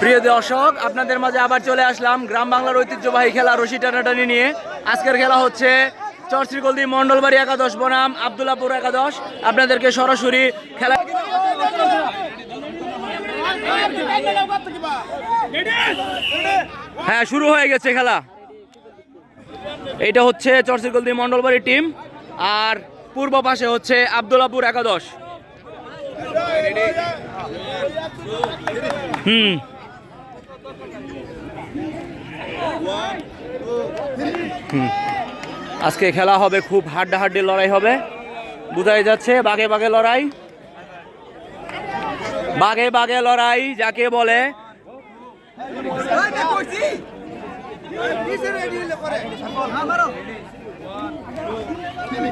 প্রিয় দর্শক, আপনাদের মাঝে আবার চলে আসলাম গ্রাম বাংলার ঐতিহ্যবাহী খেলা রশি টানাটানি নিয়ে। আজকের খেলা হচ্ছে চরশ্রীগলদি মন্ডলবাড়ি একাদশ বনাম, আবদুল্লাপুর একাদশ। আপনাদেরকে সরাসরি খেলা হ্যাঁ শুরু হয়ে গেছে খেলা। এটা হচ্ছে চরশ্রীগলদি মন্ডলবাড়ি টিম, আর পূর্ব পাশে হচ্ছে আবদুল্লাপুর একাদশ। হুম হুম। আজকে খেলা হবে খুব হাড্ডাহাড্ডি লড়াই হবে। বোঝাই যাচ্ছে বাঘে বাঘে লড়াই। বাঘে বাঘে লড়াই যাকে বলে।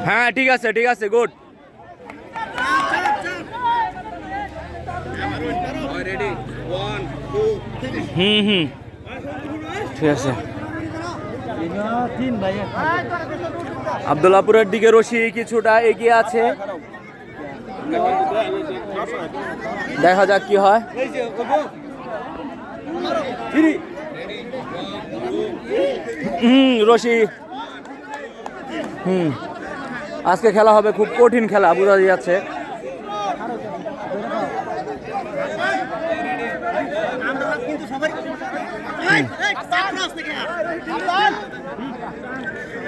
হ্যাঁ ঠিক আছে ঠিক আছে গুড। হুম হুম। ঠিক আছে। আবদুল্লাপুরের দিকে রশি কিছুটা এগিয়ে আছে। দেখা যাক কি হয়। হুম, রশি। হুম। আজকে খেলা হবে খুব কঠিন খেলা, বোঝা যাচ্ছে।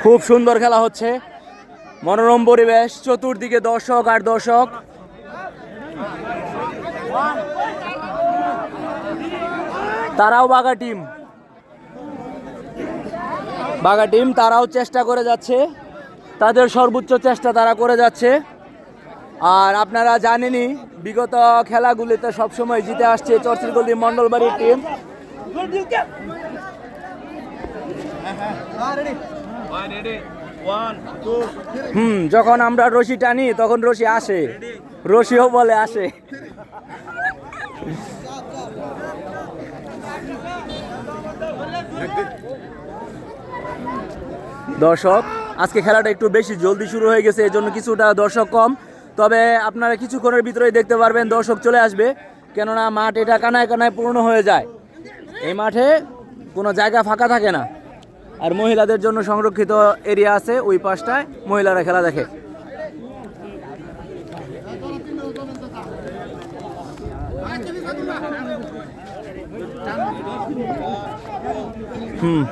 খুব সুন্দর খেলা হচ্ছে। মনোরম পরিবেশ চতুর্দিকে দর্শক আর দর্শক। তারাও বাঘা টিম। বাঘা টিম তারাও চেষ্টা করে যাচ্ছে। তাদের সর্বোচ্চ চেষ্টা তারা করে যাচ্ছে। আর আপনারা জানেনই বিগত খেলাগুলিতে সবসময় জিতে আসছে চরচিরগলি মন্ডলবাড়ির টিম হুম যখন আমরা রশি টানি তখন রশি আসে। রশিও বলে আসে। দর্শক আজকে খেলাটা একটু বেশি জলদি শুরু হয়ে গেছে এজন্য কিছুটা দর্শক কম। তবে আপনারা কিছুক্ষণের ভিতরেই দেখতে পারবেন দর্শক চলে আসবে। কেননা মাঠ এটা কানায় কানায় পূর্ণ হয়ে যায়। এই মাঠে কোনো জায়গা ফাঁকা থাকে না। আর মহিলাদের জন্য সংরক্ষিত এরিয়া আছে ওই পাশটায়, মহিলারা খেলা দেখে। হুম।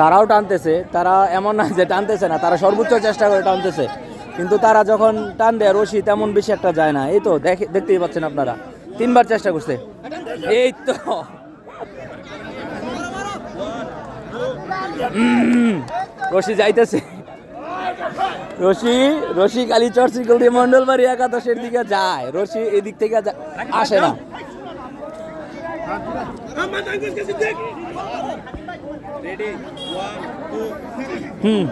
তারাও টানতেছে, তারা এমন না যে টানতেছে না, তারা সর্বোচ্চ চেষ্টা করে টানতেছে। কিন্তু তারা যখন টান দেয় রশি তেমন বেশি একটা যায় না। এই তো দেখে দেখতেই পাচ্ছেন আপনারা। তিনবার চেষ্টা করছে। এই তো। রশি যাইতেছে। রশি রশি কালী চর্চি গৌরী মন্ডলবাড়ি একাদশের দিকে যায়। রশি এদিক থেকে আসে না। হুম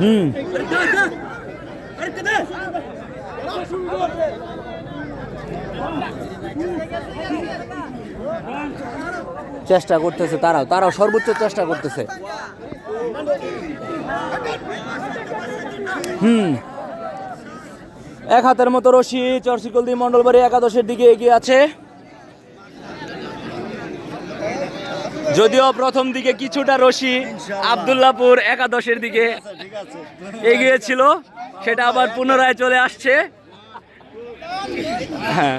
হুম চেষ্টা করতেছে তারাও তারাও সর্বোচ্চ চেষ্টা করতেছে। হুম এক হাতের মতো রশি চরশিকলদি মন্ডলবাড়ি একাদশের দিকে এগিয়ে আছে। যদিও প্রথম দিকে কিছুটা রশি আবদুল্লাপুর একাদশের দিকে এগিয়েছিল, সেটা আবার পুনরায় চলে আসছে। হ্যাঁ।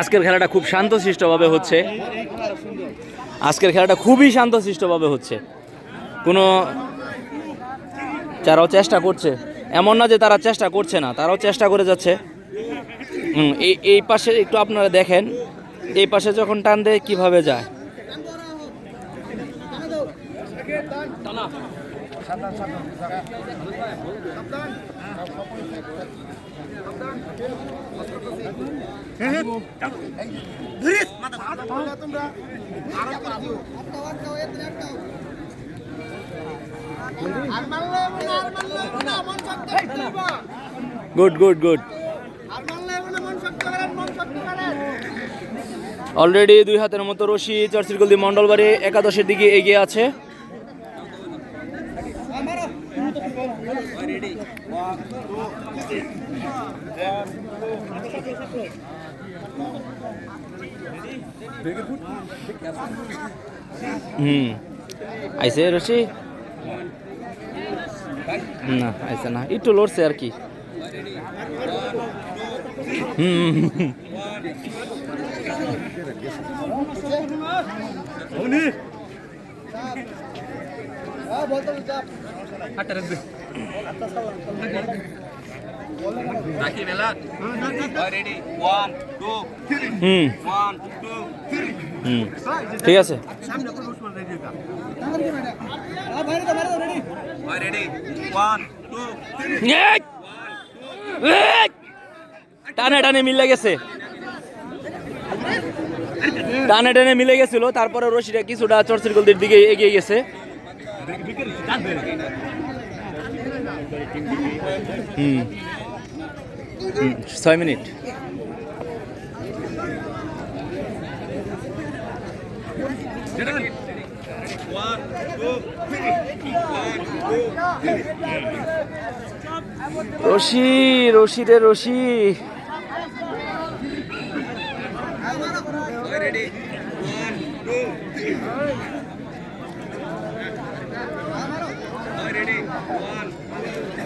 আজকের খেলাটা খুব শান্তশিষ্টভাবে হচ্ছে। আজকের খেলাটা খুবই শান্তশিষ্টভাবে হচ্ছে। কোনো যারাও চেষ্টা করছে। এমন না যে তারা চেষ্টা করছে না, তারাও চেষ্টা করে যাচ্ছে। এই এই পাশে একটু আপনারা দেখেন। এই পাশে যখন টান দেয়, কীভাবে যায়? গুড গুড গুড অলরেডি দুই হাতের মতো রশি চরচিরগলদি মন্ডলবাড়ি একাদশের দিকে এগিয়ে আছে। হুম। আইসে রশি? না আইসে না। একটু লড়ছে আর কি। হুম। Laki bela. Ready. One, two, three. হুম One, two, three. হুম ঠিক আছে Ready. One, two, three. এই! এই! টানে টানে মিলে গেছে টানে টানে মিলে গেছিল তারপরে রশিটা কিছুটা চর্চির গলদির দিকে এগিয়ে গেছে হুম হুম, ছয় মিনিট. রশি রশি রে রশি Ready. One, two,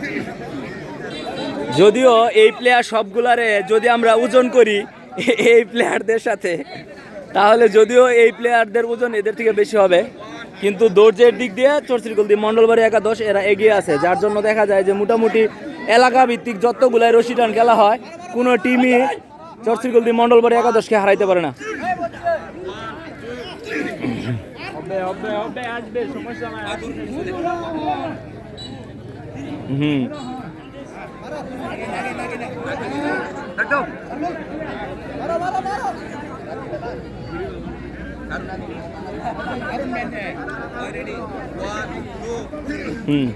three. যদিও এই প্লেয়ার সবগুলারে যদি আমরা ওজন করি এই প্লেয়ারদের সাথে তাহলে যদিও এই প্লেয়ারদের ওজন এদের থেকে বেশি হবে। কিন্তু দৌড়ের দিক দিয়ে চরচিরগলদি মন্ডলবাড়ি একাদশ এরা এগিয়ে আছে যার জন্য দেখা যায় যে মোটামুটি এলাকা ভিত্তিক যতগুলাই রশি টান খেলা হয় কোনো টিমই চরচিরগলদি মন্ডলবাড়ি একাদশকে হারাইতে পারে না। হুম। Dagdag. Maro, Hmm.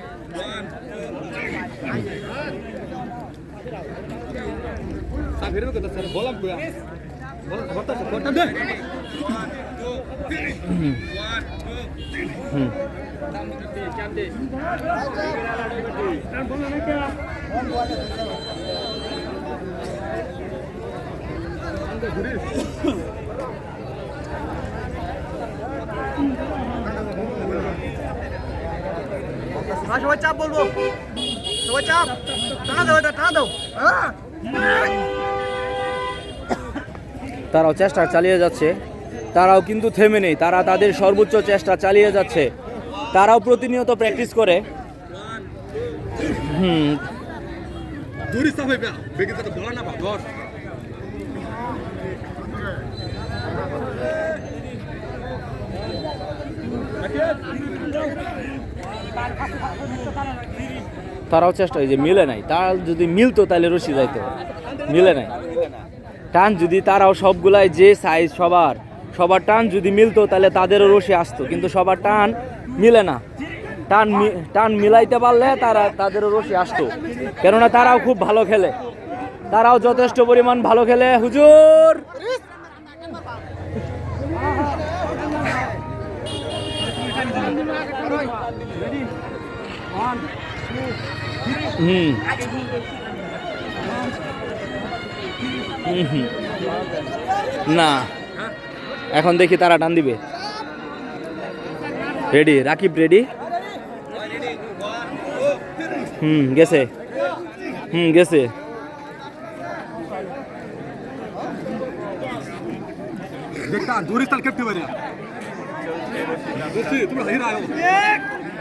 hmm. সবাই চাপ বলব। চাপ। টানা দাও এটা, টানা দাও। হ্যাঁ। তারাও চেষ্টা চালিয়ে যাচ্ছে। তারাও কিন্তু থেমে নেই। তারা তাদের সর্বোচ্চ চেষ্টা চালিয়ে যাচ্ছে। তারাও প্রতিনিয়ত প্র্যাকটিস করে। হুম। তারাও চেষ্টা এই যে মিলে নাই। তার যদি মিলতো তাহলে রশি যাইতো। মিলে নাই। টান যদি তারাও সবগুলাই যে সাইজ সবার সবার টান যদি মিলতো তাহলে তাদেরও রশি আসতো। কিন্তু সবার টান মিলে না। টান টান মিলাইতে পারলে তারা তাদেরও রশি আসতো। কেননা তারাও খুব ভালো খেলে। তারাও যথেষ্ট পরিমাণ ভালো খেলে। হুজুর! হুম। না। এখন দেখি তারা টান দিবে। রেডি রাকিব রেডি হুম গেছে হুম গেছে দেখতা দূরি স্টাইল কেটে পারে দোস্তি তুমি হিরা আয়ো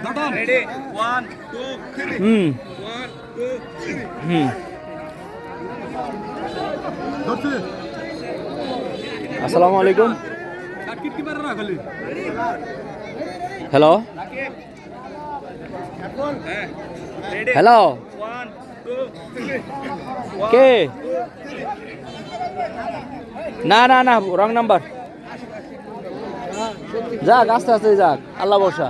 দাদন রেডি 1 2 3 হুম 1 2 3 হুম দোস্তি আসসালামু আলাইকুম হ্যালো হ্যালো. কে না না না রং নাম্বার যাক, আস্তে আস্তে যাক। আল্লাহ বর্ষা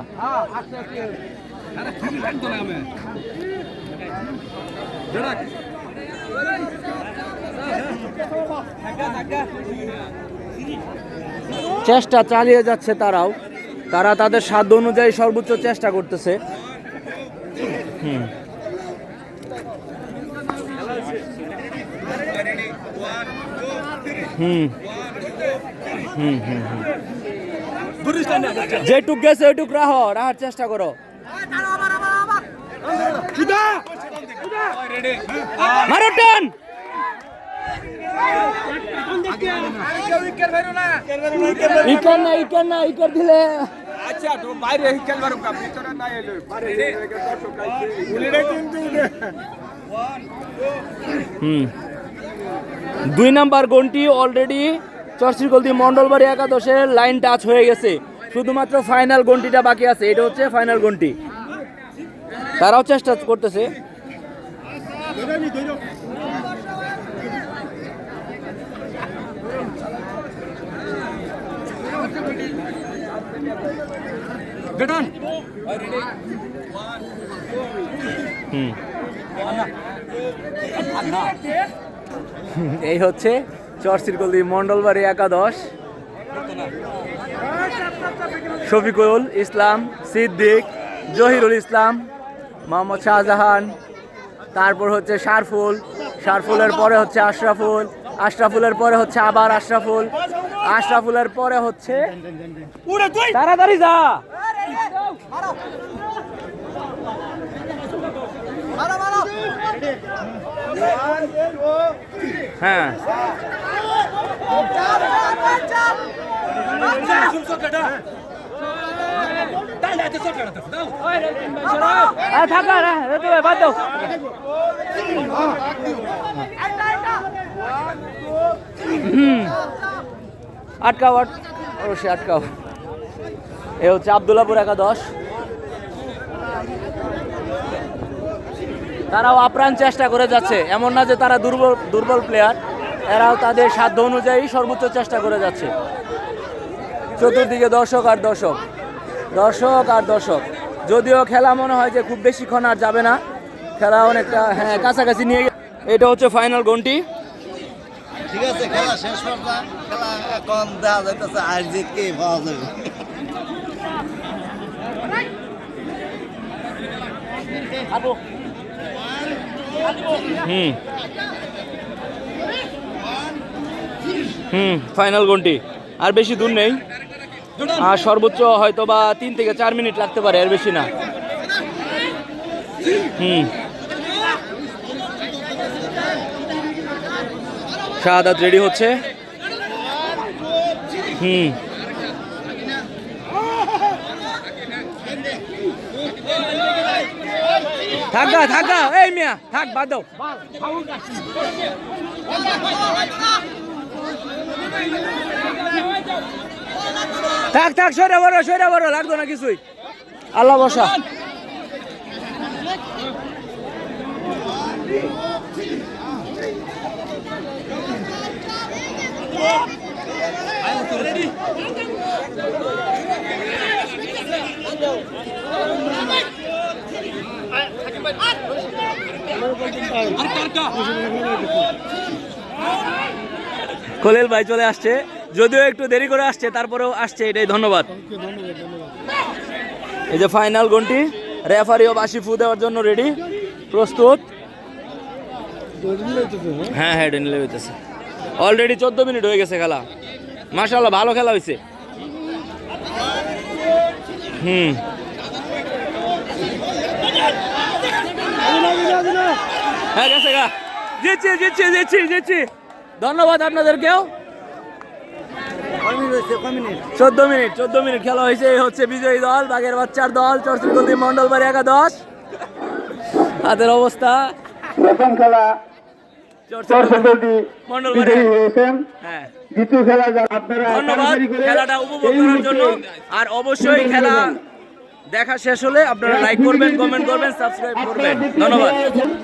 চেষ্টা চালিয়ে যাচ্ছে তারাও। তারা তাদের সাধ্য অনুযায়ী সর্বোচ্চ চেষ্টা করতেছে। হুম। হুম। হুম হুম হুম। যেটুক গেছে ওইটুক রাহ রাহার চেষ্টা করো। মারো টান! ইকার না ইকার না ইকার দিলে। আচ্ছা তো বাইরে ভিতরে না এলো। হুম। দুই নাম্বার গন্টি অলরেডি চরচিরগলদি মন্ডলবাড়ি একাদশের লাইন টাচ হয়ে গেছে। শুধুমাত্র ফাইনাল গন্টিটা বাকি আছে এটা হচ্ছে ফাইনাল গন্টি। তারাও চেষ্টা করতেছে। গেটন হুম। এই হচ্ছে চরচিরগলদি মন্ডলবাড়ি একাদশ। শফিকুল ইসলাম সিদ্দিক জহিরুল ইসলাম মোহাম্মদ শাহজাহান তারপর হচ্ছে শারফুল শারফুলের পরে হচ্ছে আশরাফুল আশরাফুলের পরে হচ্ছে আবার আশরাফুল। আশরাফুলের পরে হচ্ছে তাড়াতাড়ি যা! মারো মারো হ্যাঁ থাকা না রেতু ভাই বাদ দাও। হুম। আটকাও, আট অবশ্যই আটকাও। এ হচ্ছে আবদুল্লাপুর একাদশ। তারাও আপ্রাণ চেষ্টা করে যাচ্ছে। এমন না যে তারা দুর্বল দুর্বল প্লেয়ার এরাও তাদের সাধ্য অনুযায়ী সর্বোচ্চ চেষ্টা করে যাচ্ছে। চতুর্দিকে দর্শক আর দর্শক। দর্শক আর দর্শক। যদিও খেলা মনে হয় যে খুব বেশিক্ষণ আর যাবে না। খেলা অনেকটা হ্যাঁ কাছাকাছি নিয়ে এটা হচ্ছে ফাইনাল গন্টি ঠিক আছে, খেলা শেষ খেলা এখন দেখা যাইতেছে আর পাওয়া যাবে। হুম। ফাইনাল গন্টি আর বেশি দূর নেই। আর সর্বোচ্চ হয়তো বা তিন থেকে চার মিনিট লাগতে পারে আর বেশি না। হুম। শাহাদাত রেডি হচ্ছে। হুম। থাকা থাকা এই মিয়া, থাক, বাদ থাক থাক সরে বড় সরে বড়, লাগতো না কিছুই। আল্লাহ বসা খলিল ভাই চলে আসছে। যদিও একটু দেরি করে আসছে, তারপরেও আসছে, এটাই ধন্যবাদ। এই যে ফাইনাল গন্টি রেফারিও বাসি ফু দেওয়ার জন্য রেডি প্রস্তুত। হ্যাঁ হ্যাঁ ডেনিলে হইতেছে। অলরেডি চোদ্দ মিনিট হয়ে গেছে খেলা। মাশাল্লাহ ভালো খেলা হয়েছে। হুম। হ্যাঁ গেছে ধন্যবাদ আপনাদেরকেও। চোদ্দ মিনিট চোদ্দ মিনিট খেলা হয়েছে, এই হচ্ছে বিজয়ী দল বাগের বাচ্চার দল চরচিরগন্দি মন্ডলবাড়ি একাদশ তাদের অবস্থা। প্রথম খেলা চরসগলদি বিজয়ী হয়েছেন। হ্যাঁ। দ্বিতীয় খেলা আপনারা ধন্যবাদ। খেলাটা উপভোগ করার জন্য। আর অবশ্যই খেলা দেখা শেষ হলে আপনারা লাইক করবেন কমেন্ট করবেন সাবস্ক্রাইব করবেন। ধন্যবাদ।